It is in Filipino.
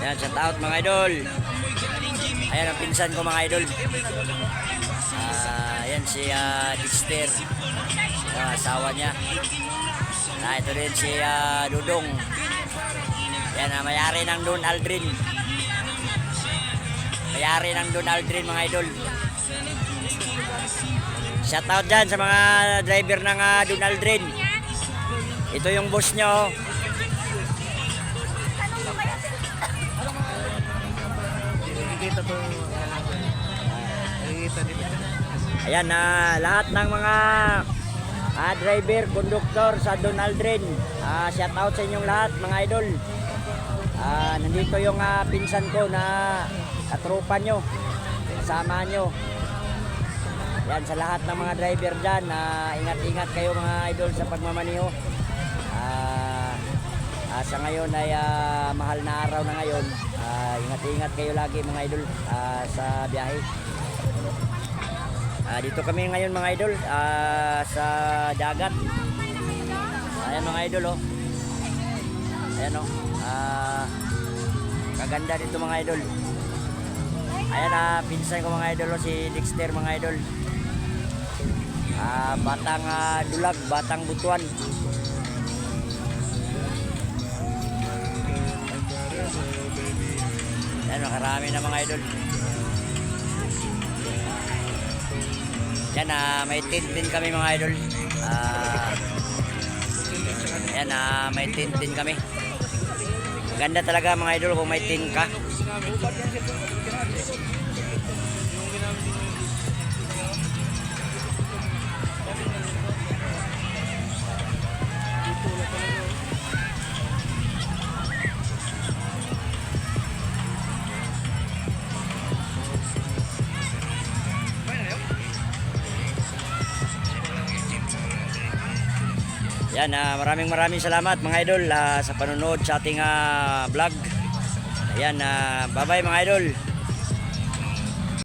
Yan, shout out mga idol. Ayan ang pinsan ko mga idol. Ah, ayan si ah, Dexter. Yung asawa niya. Ah, ito rin si ah, Dudong. Yan, ah, mayari ng Don Aldrin. Mayari ng Don Aldrin mga idol. Shout out dyan sa mga driver ng ah, Don Aldrin. Ito yung boss nyo. Oh. Nakikita. Ayan na lahat ng mga ah, driver, konduktor sa Don Aldrin. Ah, shout out sa inyong lahat mga idol. Ah, nandito yung ah, pinsan ko na katropa nyo. Kasama nyo. Yan sa lahat ng mga driver dyan. ah, ingat-ingat kayo mga idol sa pagmamaniho. Ah, sa ngayon ay ah, mahal na araw na ngayon. Ah, ingat-ingat kayo lagi mga idol ah, sa biyahe. Ah, dito kami ngayon mga idol ah, sa dagat. Ayan mga idol oh. Ayan oh. Ah, kaganda dito mga idol. Ayan ah, pinsan ko mga idol oh, si Dexter mga idol. Ah, batang ah, dulag, batang butuan. Ayan, makarami na mga idol. Yan, ah, may tent din kami mga idol. Ah, yan, ah, may tent din kami. Ganda talaga mga idol kung may tent ka. Yan, ah, maraming maraming salamat mga idol ah, sa panonood sa ating ah, vlog. Ayan, ah, bye-bye mga idol.